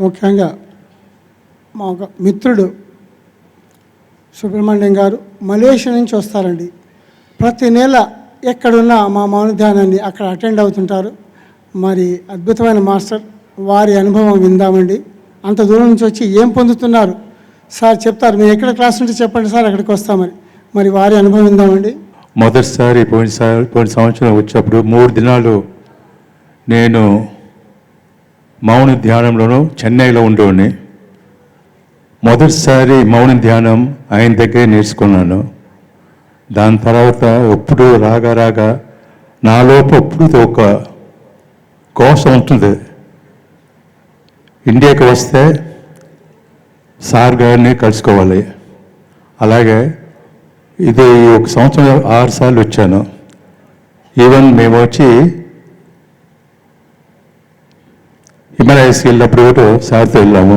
ముఖ్యంగా మా ఒక మిత్రుడు సుబ్రహ్మణ్యం గారు మలేషియా నుంచి వస్తారండి. ప్రతి నెల ఎక్కడున్నా మా మౌన ధ్యానాన్ని అక్కడ అటెండ్ అవుతుంటారు. మరి అద్భుతమైన మాస్టర్ వారి అనుభవం విందామండి. అంత దూరం నుంచి వచ్చి ఏం పొందుతున్నారు? సార్ చెప్తారు మీరు ఎక్కడ క్లాస్ నుండి చెప్పండి సార్ అక్కడికి వస్తామని. మరి వారి అనుభవం విందామండి. మొదటిసారి పోయినసారి పోయిన సంవత్సరం వచ్చినప్పుడు మూడు దినాలు నేను మౌన ధ్యానంలోనూ చెన్నైలో ఉండేవాడిని. మొదటిసారి మౌన ధ్యానం ఆయన దగ్గరే నేర్చుకున్నాను. దాని తర్వాత ఎప్పుడు రాగా రాగా నాలోపు ఎప్పుడు ఒక కోసం ఉంటుంది. ఇండియాకి వస్తే సార్ గారిని కలుసుకోవాలి. అలాగే ఇది ఒక సంవత్సరం ఆరు సార్లు వచ్చాను. ఈవెన్ మేము వచ్చి హిమాలయస్కి వెళ్ళినప్పుడు కూడా సార్తో వెళ్ళాము.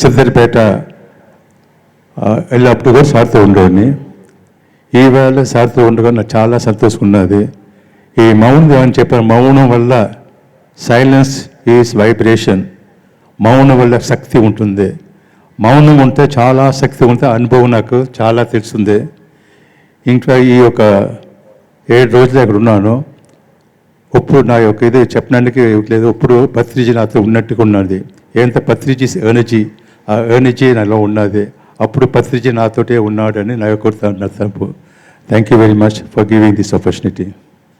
సిద్ధరిపేట వెళ్ళినప్పుడు కూడా సార్తో ఉండేవాడిని. ఈవేళ సార్తో ఉండగా నాకు చాలా సంతోషకున్నది ఈ మౌనం అని చెప్పారు మౌనం వల్ల సైలెన్స్ ఈజ్ వైబ్రేషన్ మౌనం వల్ల శక్తి ఉంటుంది. మౌనం ఉంటే చాలా శక్తి ఉంటే అనుభవం నాకు చాలా తెలుస్తుంది ఇంకా ఈ యొక్క ఏడు రోజులు అక్కడ ఉన్నాను. ఇప్పుడు నా యొక్క ఇది చెప్పడానికి లేదు ఇప్పుడు పత్రిజీ నాతో ఉన్నట్టుగా ఉన్నది. ఎంత పత్రిజీ ఎనర్జీ? ఆ ఎనర్జీ నాలో ఉన్నది. అప్పుడు పత్రిజీ నాతోటే ఉన్నాడని నా యొక్క తరపు thank you very much for giving this opportunity